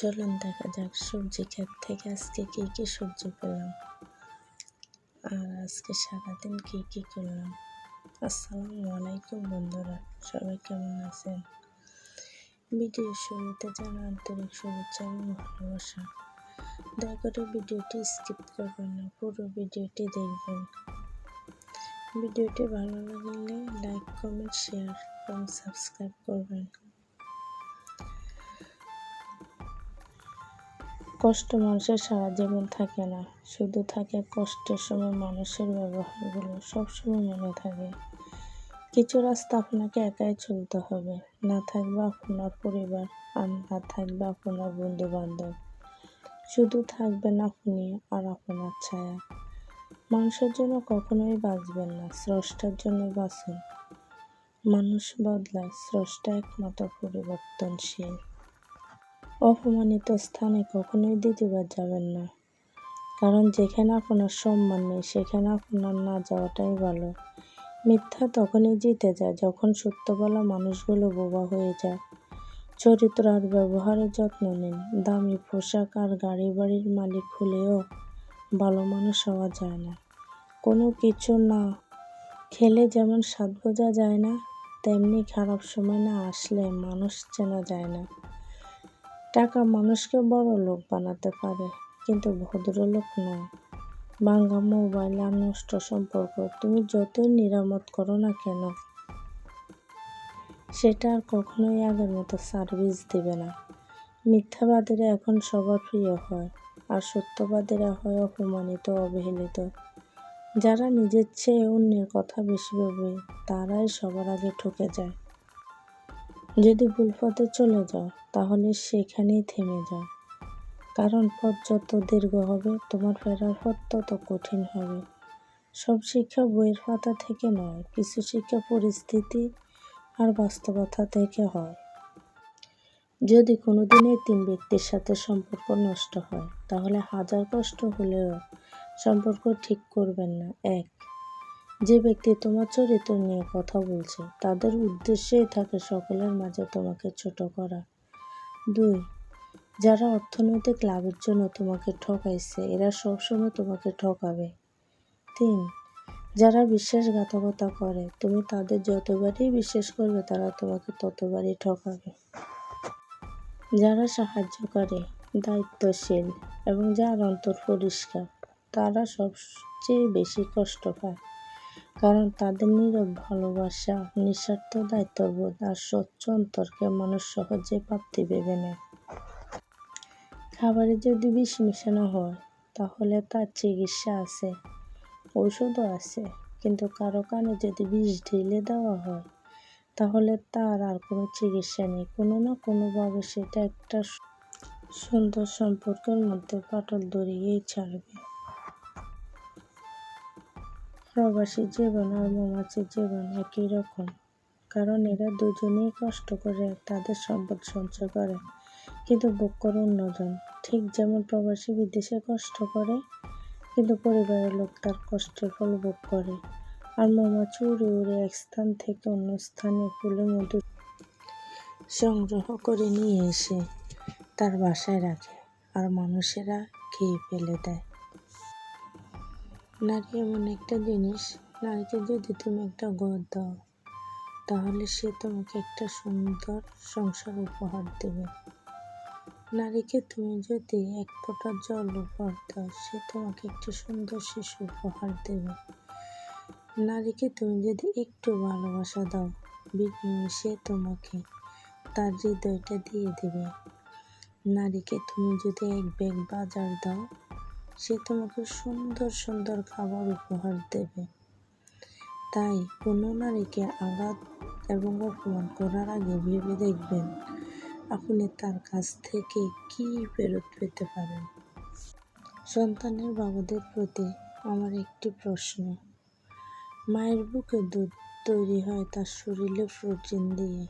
চলুন দেখা যাক সবজি ক্ষেত থেকে আজকে কী কী সবজি পেলাম? আর আজকে সারাদিন কী কী করলাম? আসসালামু আলাইকুম বন্ধুরা, সবাই কেমন আছেন? ভিডিও শুরুতে জানা আন্তরিক শুভেচ্ছা এবং ভালোবাসা। দয়া করে ভিডিওটি স্কিপ করবেন না, পুরো ভিডিওটি দেখবেন। ভিডিওটি ভালো লাগলে লাইক, কমেন্ট, শেয়ার এবং সাবস্ক্রাইব করবেন। কষ্ট মানুষের সারা জীবন থাকে না। শুধু থাকে কষ্টের সময় মানুষের ব্যবহারগুলো, সবসময় মনে থাকে। কিছু রাস্তা আপনাকে একাই চলতে হবে। না থাকবে আপনার পরিবার আর না থাকবে আপনার বন্ধু বান্ধব শুধু থাকবেন আপনি আর আপনার ছায়া। মানুষের জন্য কখনোই বাঁচবেন না, স্রষ্টার জন্য বাঁচুন। মানুষ বদলায়, স্রষ্টা একমাত্র পরিবর্তনশীল। অপমানিত স্থানে কখনোই দ্বিতীয়বার যাবেন না। কারণ যেখানে আপনার সম্মান নেই, সেখানে আপনার না যাওয়াটাই ভালো। মিথ্যা তখনই জিতে যায় যখন সত্য বলা মানুষগুলো বোবা হয়ে যায়। চরিত্র আর ব্যবহারের যত্ন নিন। দামি পোশাক আর গাড়ি বাড়ির মালিক হলেও ভালো মানুষ হওয়া যায় না। কোনো কিছু না খেলে যেমন স্বাদ বোঝা যায় না, তেমনি খারাপ সময় না আসলে মানুষ চেনা যায় না। টাকা মানুষকে বড় লোক বানাতে পারে, কিন্তু ভদ্রলোক নয়। ভাঙ্গা মোবাইল আর নষ্ট সম্পর্ক তুমি যতই নিরামত করো না কেন, সেটা আর কখনোই আগের মতো সার্ভিস দেবে না। মিথ্যাবাদীরা এখন সবার প্রিয় হয় আর সত্যবাদীরা হয় অপমানিত, অবহেলিত। যারা নিজের চেয়ে অন্যের কথা বেশি ভাবে, তারাই সবার আগে ঠকে যায়। যদি ভুল পথে চলে যাও, তাহলে সেখানেই থেমে যাও। কারণ পথ যত দীর্ঘ হবে, তোমার ফেরার পথ তত কঠিন হবে। সব শিক্ষা বইয়ের পাতা থেকে নয়, কিছু শিক্ষা পরিস্থিতি আর বাস্তবতা থেকে হয়। যদি কোনোদিন এই তিন ব্যক্তির সাথে সম্পর্ক নষ্ট হয়, তাহলে হাজার কষ্ট হলেও সম্পর্ক ঠিক করবেন না। এক যে ব্যক্তি তোমার চরিত্র নিয়ে কথা বলছে, তাদের উদ্দেশ্যেই থাকে সকলের মাঝে তোমাকে ছোট করা। দুই, যারা অর্থনৈতিক লাভের জন্য তোমাকে ঠকাইছে, এরা সবসময় তোমাকে ঠকাবে। তিন, যারা বিশ্বাসঘাতকতা করে, তুমি তাদের যতবারই বিশ্বাস করবে, তারা তোমাকে ততবারই ঠকাবে। যারা সাহায্য করে দায়িত্বশীল এবং যার অন্তর পরিষ্কার, তারা সবচেয়ে বেশি কষ্ট পায়। কারণ তাদের নীরব ভালোবাসা, নিঃস্বার্থ দায়িত্ববোধ আর স্বচ্ছ অন্তরকে মানুষ সহজে প্রাপ্তি ভেবে নেয়। খাবারে যদি বিষ মেশানো হয়, তাহলে তার চিকিৎসা আছে, ঔষধও আছে। কিন্তু কারও কানে যদি বিষ ঢেলে দেওয়া হয়, তাহলে তার আর কোনো চিকিৎসা নেই। কোনো না কোনোভাবে সেটা একটা সুন্দর সম্পর্কের মধ্যে পাটল দড়িয়েই ছাড়বে। প্রবাসী জীবন আর মৌমাছির জীবন একই রকম। কারণ এরা দুজনেই কষ্ট করে, তাদের সম্পদ সঞ্চয় করে। কিন্তু ভোগ করে অন্যজন। ঠিক যেমন প্রবাসী বিদেশে কষ্ট করে, কিন্তু পরিবারের লোক তার কষ্টের ফল ভোগ করে। আর মৌমাছি উড়ে উড়ে এক স্থান থেকে অন্য স্থানে ফুলের মধু সংগ্রহ করে নিয়ে এসে তার বাসায় রাখে। আর মানুষেরা খেয়ে ফেলে দেয়। নারী এমন একটা জিনিস, নারীকে যদি তুমি একটা ঘর দাও, তাহলে সে তোমাকে একটা সুন্দর সংসার উপহার দেবে। নারীকে তুমি যদি এক ফোঁটা জল উপহার দাও, সে তোমাকে একটা সুন্দর শিশু উপহার দেবে। নারীকে তুমি যদি একটু ভালোবাসা দাও সে তোমাকে তার হৃদয়টা দিয়ে দেবে। নারীকে তুমি যদি এক ব্যাগ বাজার দাও সে তোমাকে সুন্দর সুন্দর খাবার উপহার দেবে। তাই কোনো নারীকে আঘাত এবং অপমান করার আগে ভেবে দেখবেন আপনি তার কাছ থেকে কি ফেরত পেতে পারেন। সন্তানের বাবাদের প্রতি আমার একটি প্রশ্ন, মায়ের বুকে দুধ তৈরি হয় তার শরীরে প্রোটিন দিয়ে।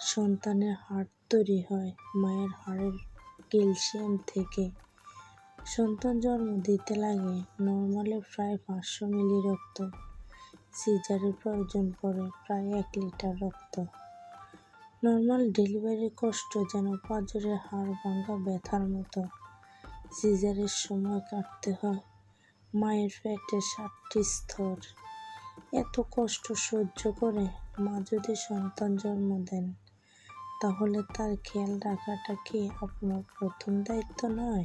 সন্তানের হাড় তৈরি হয় মায়ের হাড়ের ক্যালসিয়াম থেকে। সন্তান জন্ম দিতে লাগে। নর্মালে প্রায় পাঁচশো মিলি রক্ত। সিজারের প্রয়োজন পড়ে প্রায় এক লিটার রক্ত। নর্মাল ডেলিভারির কষ্ট যেন পাঁজরের হাড় ভাঙা ব্যথার মতো। সিজারের সময় কাটতে হয়। মায়ের পেটে সাতটি স্তর। এত কষ্ট সহ্য করে মা যদি সন্তান জন্ম দেন, তাহলে তার খেয়াল রাখাটা কি আপনার প্রথম দায়িত্ব নয়?